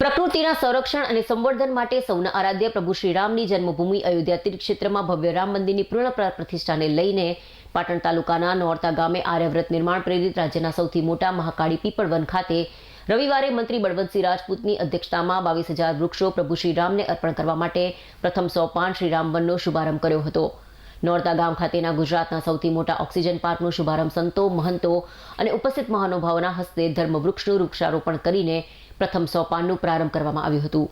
પ્રકૃતિના સંરક્ષણ અને સંવર્ધન માટે સૌના આરાધ્ય પ્રભુ શ્રીરામની જન્મભૂમિ અયોધ્યા તીર્થક્ષેત્રમાં ભવ્ય રામ મંદિરની પૂર્ણ પ્રતિષ્ઠાને લઈને પાટણ તાલુકાના નોરતા ગામે આર્યવ્રત નિર્માણ પ્રેરિત રાજ્યના સૌથી મોટા મહાકાળી પીપળવન ખાતે રવિવારે મંત્રી બળવંતસિંહ રાજપૂતની અધ્યક્ષતામાં બાવીસ હજાર વૃક્ષો પ્રભુ શ્રીરામને અર્પણ કરવા માટે પ્રથમ સોપાન શ્રીરામવનનો શુભારંભ કર્યો હતો. નોરતા ગામ ખાતેના ગુજરાતના સૌથી મોટા ઓક્સિજન પાર્કનો શુભારંભ સંતો, મહંતો અને ઉપસ્થિત મહાનુભાવોના હસ્તે ધર્મવૃક્ષનું વૃક્ષારોપણ કરીને પ્રથમ સોપાનનું પ્રારંભ કરવામાં આવ્યું હતું.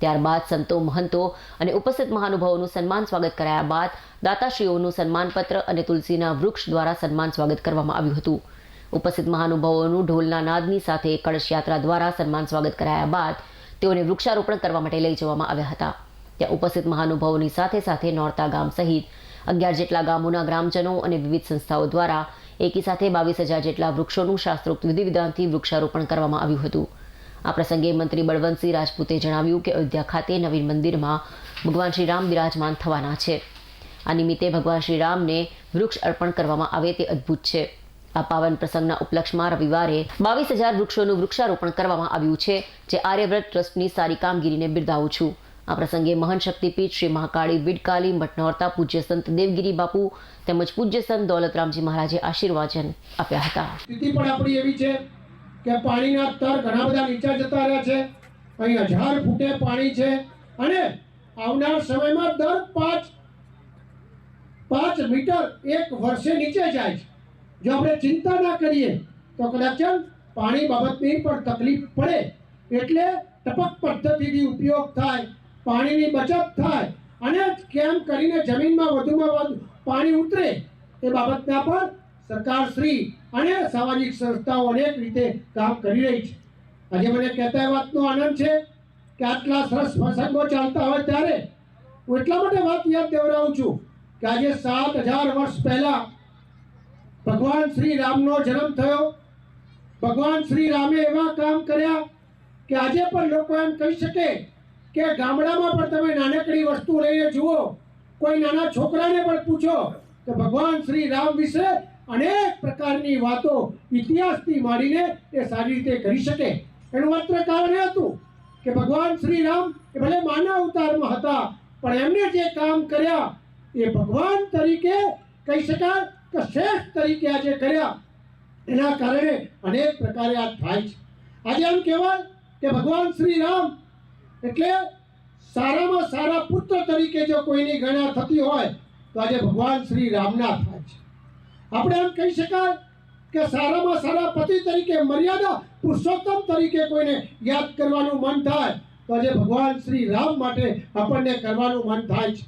ત્યારબાદ સંતો મહંતો અને ઉપસ્થિત મહાનુભાવોનું સન્માન સ્વાગત કરાયા બાદ દાતાશ્રીઓનું સન્માનપત્ર અને તુલસીના વૃક્ષ દ્વારા સન્માન સ્વાગત કરવામાં આવ્યું હતું. ઉપસ્થિત મહાનુભાવોનું ઢોલના નાદની સાથે કળશ યાત્રા દ્વારા સન્માન સ્વાગત કરાયા બાદ તેઓને વૃક્ષારોપણ કરવા માટે લઈ જવામાં આવ્યા હતા. ત્યાં ઉપસ્થિત મહાનુભાવોની સાથે સાથે નોરતા ગામ સહિત અગિયાર જેટલા ગામોના ગ્રામજનો અને વિવિધ સંસ્થાઓ દ્વારા એકી સાથે બાવીસ હજાર જેટલા વૃક્ષોનું શાસ્ત્રોક્ત વિધિ વિધાનથી વૃક્ષારોપણ કરવામાં આવ્યું હતું. આ પ્રસંગે મંત્રી બળવંતસિંહ રાજપૂતે જણાવ્યું કે અયોધ્યા ખાતે નવીન મંદિરમાં ભગવાન શ્રીરામ બિરાજમાન થવાના છે. આ નિમિત્તે ભગવાન શ્રીરામને વૃક્ષ અર્પણ કરવામાં આવે તે અદ્ભુત છે. આ પાવન પ્રસંગના ઉપલક્ષમાં રવિવારે બાવીસ હજાર વૃક્ષોનું વૃક્ષારોપણ કરવામાં આવ્યું છે, જે આર્યવ્રત ટ્રસ્ટની સારી કામગીરીને બિરદાવું છું. આ પ્રસંગે મહાન શક્તિપીઠ શ્રી મહાકાળી વિડકાલી મઠનોરતા પૂજ્ય સંત દેવગીરી બાપુ તેમજ પૂજ્ય સંત દોલતરામજી મહારાજે આશીર્વાચન આપ્યા હતા. પણ આપણી એવી છે કે પાણીના સ્તર ઘણા બધા નીચે જતા રહ્યા છે. અહીં હજાર ફૂટે પાણી છે અને આવનાર સમયમાં દર પાંચ પાંચ મીટર એક વર્ષે નીચે જાય છે. જો આપણે ચિંતા ના કરીએ, તો કદાચ પાણી બાબતની પણ તકલીફ પડે. એટલે ટપક પદ્ધતિથી ઉપયોગ થાય, પાણીની બચત થાય અને કેમ કરીને જમીનમાં વધુમાં વધુ પાણી ઉતરે, એ બાબતના પર સરકારશ્રી અને સામાજિક સંસ્થાઓ અનેક રીતે કામ કરી રહી છે. આજે મને કહેતા વાતનો આનંદ છે કે આટલા સરસ પ્રસંગો ચાલતા હોય ત્યારે હું એટલા માટે વાત યાદ દેવડાવું છું કે આજે સાત હજાર વર્ષ પહેલા ભગવાન શ્રી રામનો જન્મ થયો. ભગવાન શ્રી રામે એવા કામ કર્યા કે આજે પણ લોકો એમ કહી શકે કે ગામડામાં પણ તમે નાનકડી વસ્તુ લઈને જુઓ, કોઈ નાના છોકરાને પણ પૂછો, તો ભગવાન શ્રી રામ વિશે અનેક પ્રકારની વાતો ઇતિહાસથી માંડીને એ સારી રીતે કરી શકે. એનું માત્ર કારણ એ હતું કે ભગવાન શ્રી રામ એ ભલે માનવ અવતારમાં હતા, પણ એમને જે કામ કર્યા એ ભગવાન તરીકે કહી શકાય કે શ્રેષ્ઠ તરીકે આજે કર્યા. એના કારણે અનેક પ્રકારે આ થાય છે. આજે એમ કહેવાય કે ભગવાન શ્રી રામ એટલે સારામાં સારા પુત્ર તરીકે જો કોઈની ગણના થતી હોય, તો આજે ભગવાન શ્રી રામના થાય. આપણે એમ કહી શકાય કે સારામાં સારા પતિ તરીકે, મર્યાદા પુરુષોત્તમ તરીકે કોઈને યાદ કરવાનું મન થાય, તો આજે ભગવાન શ્રી રામ માટે આપણને કરવાનું મન થાય છે.